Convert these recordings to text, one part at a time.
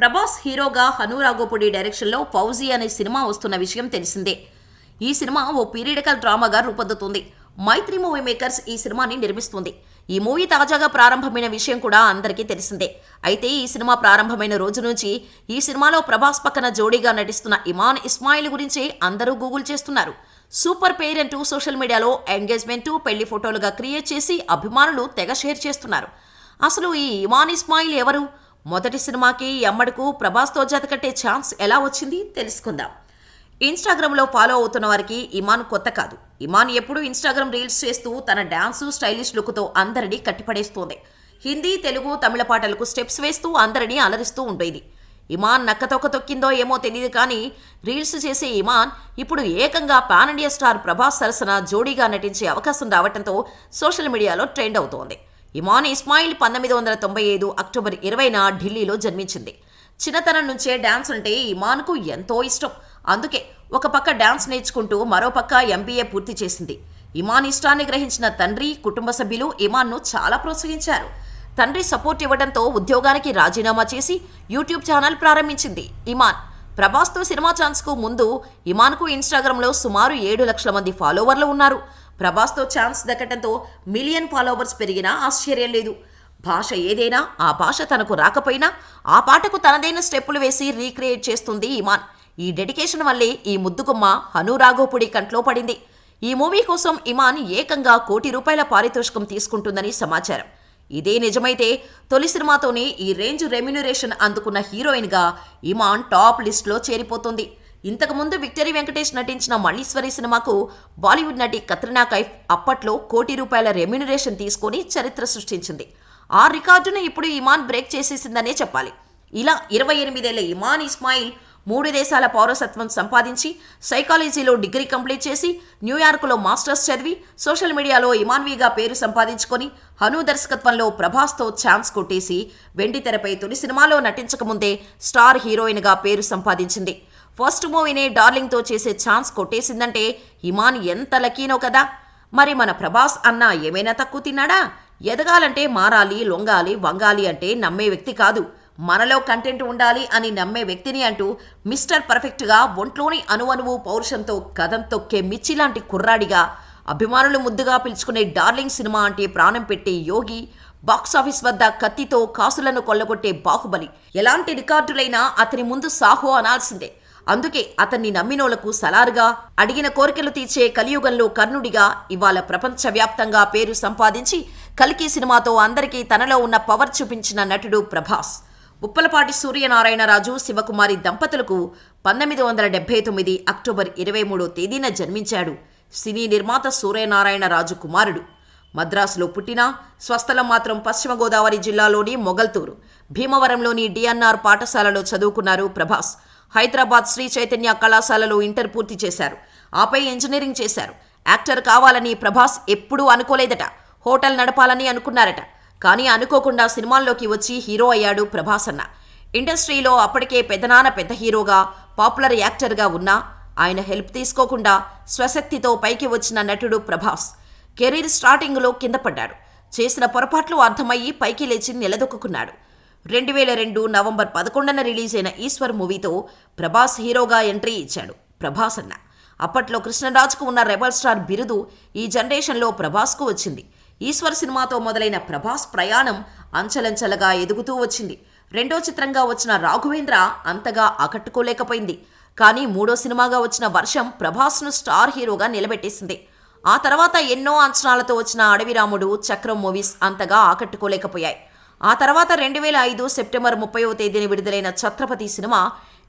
ప్రభాస్ హీరోగా హనురాగోపుడి డైరెక్షన్లో ఫౌజీ అనే సినిమా వస్తున్న విషయం తెలిసిందే. ఈ సినిమా ఓ పీరియడికల్ డ్రామాగా రూపొందుతుంది. మైత్రి మూవీ మేకర్స్ ఈ సినిమాని నిర్మిస్తుంది. ఈ మూవీ తాజాగా ప్రారంభమైన విషయం కూడా అందరికీ తెలిసిందే. అయితే ఈ సినిమా ప్రారంభమైన రోజు నుంచి ఈ సినిమాలో ప్రభాస్ పక్కన జోడీగా నటిస్తున్న ఇమాన్ ఇస్మాయిల్ గురించి అందరూ గూగుల్ చేస్తున్నారు. సూపర్ పేరెంట్ సోషల్ మీడియాలో ఎంగేజ్మెంట్ పెళ్ళి ఫోటోలుగా క్రియేట్ చేసి అభిమానులు తెగ షేర్ చేస్తున్నారు. అసలు ఈ ఇమాన్ ఇస్మాయిల్ ఎవరు? మొదటి సినిమాకి ఎమ్మడుకు ప్రభాస్తో జతకట్టే ఛాన్స్ ఎలా వచ్చింది తెలుసుకుందాం. ఇన్స్టాగ్రామ్లో ఫాలో అవుతున్న వారికి ఇమాన్ కొత్త కాదు. ఇమాన్ ఎప్పుడూ ఇన్స్టాగ్రామ్ రీల్స్ చేస్తూ తన డ్యాన్సు స్టైలిష్ లుక్తో అందరినీ కట్టిపడేస్తోంది. హిందీ తెలుగు తమిళ పాటలకు స్టెప్స్ వేస్తూ అందరినీ అలరిస్తూ ఉండేది. ఇమాన్ నక్కతొక్క తొక్కిందో ఏమో తెలియదు కానీ రీల్స్ చేసే ఇమాన్ ఇప్పుడు ఏకంగా పాన్ ఇండియా స్టార్ ప్రభాస్ సరసన జోడీగా నటించే అవకాశం రావడంతో సోషల్ మీడియాలో ట్రెండ్ అవుతోంది. ఇమాన్ ఇస్మాయిల్ పంతొమ్మిది వందల తొంభై ఐదు అక్టోబర్ ఇరవైన ఢిల్లీలో జన్మించింది. చిన్నతనం నుంచే డ్యాన్స్ అంటే ఇమాన్కు ఎంతో ఇష్టం. అందుకే ఒక పక్క డ్యాన్స్ నేర్చుకుంటూ మరోపక్క ఎంబీఏ పూర్తి చేసింది. ఇమాన్ ఇష్టాన్ని గ్రహించిన తండ్రి కుటుంబ సభ్యులు ఇమాన్ను చాలా ప్రోత్సహించారు. తండ్రి సపోర్ట్ ఇవ్వడంతో ఉద్యోగానికి రాజీనామా చేసి యూట్యూబ్ ఛానల్ ప్రారంభించింది ఇమాన్. ప్రభాస్తో సినిమా ఛాన్స్కు ముందు ఇమాన్కు ఇన్స్టాగ్రామ్లో సుమారు ఏడు లక్షల మంది ఫాలోవర్లు ఉన్నారు. ప్రభాస్తో ఛాన్స్ దక్కటంతో మిలియన్ ఫాలోవర్స్ పెరిగినా ఆశ్చర్యం లేదు. భాష ఏదైనా ఆ భాష తనకు రాకపోయినా ఆ పాటకు తనదైన స్టెప్పులు వేసి రీక్రియేట్ చేస్తుంది ఇమాన్ ఈ డెడికేషన్ వల్లే ఈ ముద్దుగుమ్మ హనురాఘోపుడి కంట్లో పడింది. ఈ మూవీ కోసం ఇమాన్ ఏకంగా కోటి రూపాయల పారితోషికం తీసుకుంటుందని సమాచారం. ఇదే నిజమైతే తొలి సినిమాతోనే ఈ రేంజ్ రెమ్యునరేషన్ అందుకున్న హీరోయిన్గా ఇమాన్ టాప్ లిస్ట్లో చేరిపోతుంది. ఇంతకుముందు విక్టరీ వెంకటేష్ నటించిన మల్లీశ్వరి సినిమాకు బాలీవుడ్ నటి కత్రినా కైఫ్ అప్పట్లో కోటి రూపాయల రెమ్యునరేషన్ తీసుకొని చరిత్ర సృష్టించింది. ఆ రికార్డును ఇప్పుడు ఇమాన్ బ్రేక్ చేసేసిందనే చెప్పాలి. ఇలా ఇరవై ఎనిమిదేళ్ళ ఇమాన్ ఇస్మాయిల్ మూడు దేశాల పౌరసత్వం సంపాదించి సైకాలజీలో డిగ్రీ కంప్లీట్ చేసి న్యూయార్క్లో మాస్టర్స్ చదివి సోషల్ మీడియాలో ఇమాన్వీగా పేరు సంపాదించుకొని హను దర్శకత్వంలో ప్రభాస్తో ఛాన్స్ కొట్టేసి వెండి తెరపై తొలి సినిమాలో నటించకముందే స్టార్ హీరోయిన్గా పేరు సంపాదించింది. ఫస్ట్ మూవీనే డార్లింగ్తో చేసే ఛాన్స్ కొట్టేసిందంటే ఇమాన్ ఎంత లకీనో కదా. మరి మన ప్రభాస్ అన్న ఏమైనా తక్కువ తిన్నాడా? ఎదగాలంటే మారాలి లొంగాలి వంగాలి అంటే నమ్మే వ్యక్తి కాదు. మనలో కంటెంట్ ఉండాలి అని నమ్మే వ్యక్తిని అంటూ మిస్టర్ పర్ఫెక్ట్గా ఒంట్లోని అనువనువు పౌరుషంతో కథం తొక్కే మిచ్చి లాంటి కుర్రాడిగా అభిమానులు ముద్దుగా పిలుచుకునే డార్లింగ్ సినిమా అంటే ప్రాణం పెట్టే యోగి బాక్సాఫీస్ వద్ద కత్తితో కాసులను కొల్లగొట్టే బాహుబలి. ఎలాంటి రికార్డులైనా అతని ముందు సాహో అనాల్సిందే. అందుకే అతన్ని నమ్మినోళ్ళకు సలారుగా అడిగిన కోరికలు తీర్చే కలియుగంలో కర్ణుడిగా ఇవాళ ప్రపంచవ్యాప్తంగా పేరు సంపాదించి కలికి సినిమాతో అందరికీ తనలో ఉన్న పవర్ చూపించిన నటుడు ప్రభాస్. ఉప్పలపాటి సూర్యనారాయణరాజు శివకుమారి దంపతులకు పంతొమ్మిది వందల డెబ్బై తొమ్మిది అక్టోబర్ ఇరవై మూడో తేదీన జన్మించాడు సినీ నిర్మాత సూర్యనారాయణరాజు కుమారుడు. మద్రాసులో పుట్టిన స్వస్థలం మాత్రం పశ్చిమ గోదావరి జిల్లాలోని మొగల్తూరు. భీమవరంలోని డిఎన్ఆర్ పాఠశాలలో చదువుకున్నారు ప్రభాస్. హైదరాబాద్ శ్రీ చైతన్య కళాశాలలో ఇంటర్ పూర్తి చేశారు. ఆపై ఇంజనీరింగ్ చేశారు. యాక్టర్ కావాలని ప్రభాస్ ఎప్పుడూ అనుకోలేదట. హోటల్ నడపాలని అనుకున్నారట. కానీ అనుకోకుండా సినిమాల్లోకి వచ్చి హీరో అయ్యాడు ప్రభాస్ అన్న. ఇండస్ట్రీలో అప్పటికే పెద్దనాన్న పెద్ద హీరోగా పాపులర్ యాక్టర్గా ఉన్నా ఆయన హెల్ప్ తీసుకోకుండా స్వశక్తితో పైకి వచ్చిన నటుడు ప్రభాస్. కెరీర్ స్టార్టింగ్లో కింద పడ్డాడు. చేసిన పొరపాట్లు అర్థమయ్యి పైకి లేచి నిలదొక్కున్నాడు రెండు వేల రెండు నవంబర్ పదకొండున రిలీజ్ అయిన ఈశ్వర్ మూవీతో ప్రభాస్ హీరోగా ఎంట్రీ ఇచ్చాడు. ప్రభాస్ అన్న. అప్పట్లో కృష్ణరాజ్కు ఉన్న రెబల్ స్టార్ బిరుదు ఈ జనరేషన్లో ప్రభాస్కు వచ్చింది. ఈశ్వర్ సినిమాతో మొదలైన ప్రభాస్ ప్రయాణం అంచలంచలగా ఎదుగుతూ వచ్చింది. రెండో చిత్రంగా వచ్చిన రాఘవేంద్ర అంతగా ఆకట్టుకోలేకపోయింది. కానీ మూడో సినిమాగా వచ్చిన వర్షం ప్రభాస్ను స్టార్ హీరోగా నిలబెట్టేసింది. ఆ తర్వాత ఎన్నో అంచనాలతో వచ్చిన అడవిరాముడు చక్రం మూవీస్ అంతగా ఆకట్టుకోలేకపోయాయి. ఆ తర్వాత రెండు వేల ఐదు సెప్టెంబర్ ముప్పైవ తేదీన విడుదలైన ఛత్రపతి సినిమా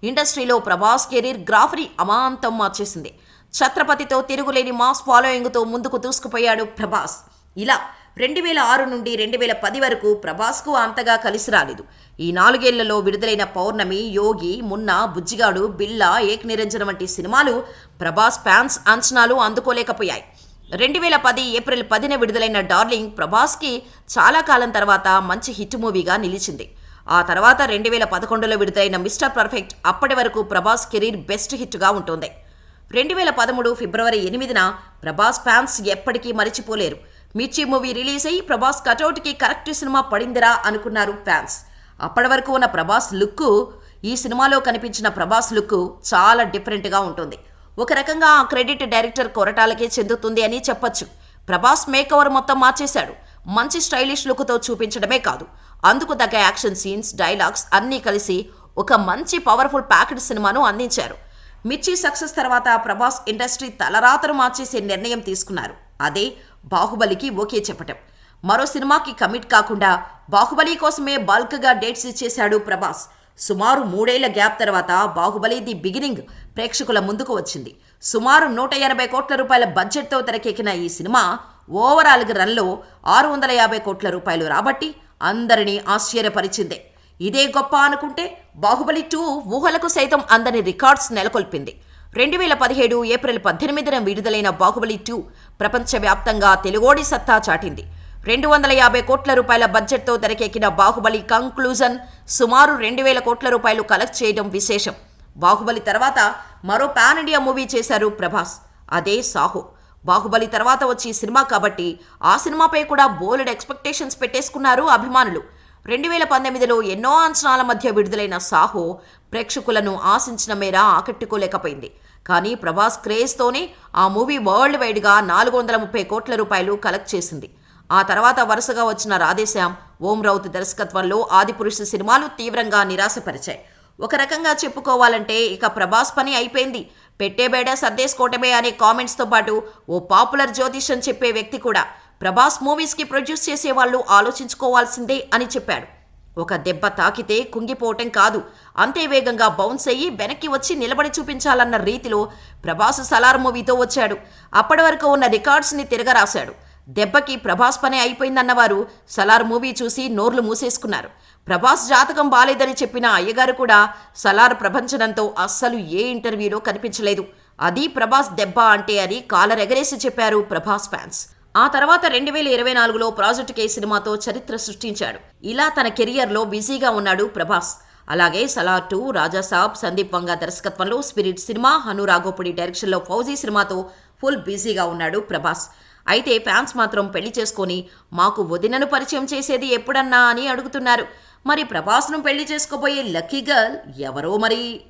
ఇండస్ట్రీలో ప్రభాస్ కెరీర్ గ్రాఫరీ అమాంతం మార్చేసింది. ఛత్రపతితో తిరుగులేని మాస్ ఫాలోయింగ్తో ముందుకు దూసుకుపోయాడు ప్రభాస్. ఇలా రెండు వేల ఆరు నుండి రెండు వేల పది వరకు ప్రభాస్కు అంతగా కలిసి రాలేదు. ఈ నాలుగేళ్ళలో విడుదలైన పౌర్ణమి యోగి మున్నా బుజ్జిగాడు బిల్లా ఏక్ నిరంజన వంటి సినిమాలు ప్రభాస్ ఫ్యాన్స్ అంచనాలు అందుకోలేకపోయాయి. రెండు వేల పది ఏప్రిల్ పదిన విడుదలైన డార్లింగ్ ప్రభాస్కి చాలా కాలం తర్వాత మంచి హిట్ మూవీగా నిలిచింది. ఆ తర్వాత రెండు వేల పదకొండులో విడుదలైన మిస్టర్ పర్ఫెక్ట్ అప్పటి వరకు ప్రభాస్ కెరీర్ బెస్ట్ హిట్గా ఉంటుంది. రెండు వేల పదమూడు ఫిబ్రవరి ఎనిమిదిన ప్రభాస్ ఫ్యాన్స్ ఎప్పటికీ మరిచిపోలేరు. మిర్చి మూవీ రిలీజ్ అయ్యి ప్రభాస్ కటౌట్కి కరెక్ట్ సినిమా పడిందిరా అనుకున్నారు ఫ్యాన్స్. అప్పటి వరకు ఉన్న ప్రభాస్ లుక్ ఈ సినిమాలో కనిపించిన ప్రభాస్ లుక్ చాలా డిఫరెంట్గా ఉంటుంది. ఒక రకంగా ఆ క్రెడిట్ డైరెక్టర్ కొరటాలకే చెందుతుంది అని చెప్పొచ్చు. ప్రభాస్ మేక్ ఓవర్ మొత్తం మార్చేశాడు. మంచి స్టైలిష్ లుక్తో చూపించడమే కాదు. అందుకు తగ్గ యాక్షన్ సీన్స్ డైలాగ్స్ అన్నీ కలిసి ఒక మంచి పవర్ఫుల్ ప్యాకెడ్ సినిమాను అందించారు. మిర్చి సక్సెస్ తర్వాత ప్రభాస్ ఇండస్ట్రీ తలరాతను మార్చేసే నిర్ణయం తీసుకున్నారు. అదే బాహుబలికి ఓకే చెప్పటం. మరో సినిమాకి కమిట్ కాకుండా బాహుబలి కోసమే బల్క్గా డేట్స్ ఇచ్చేశాడు ప్రభాస్. సుమారు మూడేళ్ళ గ్యాప్ తర్వాత బాహుబలి ది బిగినింగ్ ప్రేక్షకుల ముందుకు వచ్చింది. సుమారు నూట ఎనభై కోట్ల రూపాయల బడ్జెట్తో తెరకెక్కిన ఈ సినిమా ఓవరాల్గా రన్లో ఆరు వందల యాభై కోట్ల రూపాయలు రాబట్టి అందరినీ ఆశ్చర్యపరిచిందే. ఇదే గొప్ప అనుకుంటే బాహుబలి టూ ఊహలకు సైతం అందని రికార్డ్స్ నెలకొల్పింది. రెండు వేల పదిహేడు ఏప్రిల్ పద్దెనిమిదిన విడుదలైన బాహుబలి టూ ప్రపంచవ్యాప్తంగా తెలుగోడి సత్తా చాటింది. రెండు వందల యాభై కోట్ల రూపాయల బడ్జెట్తో తెరకెక్కిన బాహుబలి కంక్లూజన్ సుమారు రెండు వేల కోట్ల రూపాయలు కలెక్ట్ చేయడం విశేషం. బాహుబలి తర్వాత మరో పాన్ ఇండియా మూవీ చేశారు ప్రభాస్. అదే సాహో. బాహుబలి తర్వాత వచ్చి సినిమా కాబట్టి ఆ సినిమాపై కూడా బోలెడ్ ఎక్స్పెక్టేషన్స్ పెట్టేసుకున్నారు అభిమానులు. రెండు వేల పంతొమ్మిదిలో ఎన్నో అంచనాల మధ్య విడుదలైన సాహో ప్రేక్షకులను ఆశించిన మేర ఆకట్టుకోలేకపోయింది. కానీ ప్రభాస్ క్రేజ్తోనే ఆ మూవీ వరల్డ్ వైడ్గా నాలుగు వందల ముప్పై కోట్ల రూపాయలు కలెక్ట్ చేసింది. ఆ తర్వాత వరుసగా వచ్చిన రాధేశ్యామ్ ఓం రౌత్ దర్శకత్వంలో ఆదిపురుష సినిమాలు తీవ్రంగా నిరాశపరిచాయి. ఒక రకంగా చెప్పుకోవాలంటే ఇక ప్రభాస్ పని అయిపోయింది. పెట్టేబేడ సర్దేసుకోవటమే అనే కామెంట్స్తో పాటు ఓ పాపులర్ జ్యోతిష్యం చెప్పే వ్యక్తి కూడా. ప్రభాస్ మూవీస్కి ప్రొడ్యూస్ చేసే వాళ్ళు ఆలోచించుకోవాల్సిందే అని చెప్పాడు. ఒక దెబ్బ తాకితే కుంగిపోవటం కాదు. అంతే వేగంగా బౌన్స్ అయ్యి వెనక్కి వచ్చి నిలబడి చూపించాలన్న రీతిలో ప్రభాస్ సలార్ మూవీతో వచ్చాడు. అప్పటి వరకు ఉన్న రికార్డ్స్ని తిరగరాశాడు. దెబ్బకి ప్రభాస్ పనే అయిపోయిందన్నవారు సలార్ మూవీ చూసి నోర్లు మూసేసుకున్నారు. ప్రభాస్ జాతకం బాలేదని చెప్పిన అయ్యగారు కూడా సలార్ ప్రభంచనంతో అస్సలు ఏ ఇంటర్వ్యూలో కనిపించలేదు. అది ప్రభాస్ దెబ్బ అంటే అని కాలర్ ఎగరేసి చెప్పారు ప్రభాస్ ఫ్యాన్స్. ఆ తర్వాత రెండు వేల ఇరవై నాలుగులో ప్రాజెక్ట్ కే సినిమాతో చరిత్ర సృష్టించాడు. ఇలా తన కెరియర్లో బిజీగా ఉన్నాడు ప్రభాస్. అలాగే సలార్ టూ రాజాసాబ్ సందీప్ వంగ దర్శకత్వంలో స్పిరిట్ సినిమా హను రాఘోపుడి డైరెక్షన్లో ఫౌజీ సినిమాతో ఫుల్ బిజీగా ఉన్నాడు ప్రభాస్. అయితే ఫ్యాన్స్ మాత్రం పెళ్ళి చేసుకొని మాకు వదినను పరిచయం చేసేది ఎప్పుడన్నా అని అడుగుతున్నారు. మరి ప్రభాస్ను పెళ్ళి చేసుకోబోయే లక్కీ గర్ల్ ఎవరో మరి?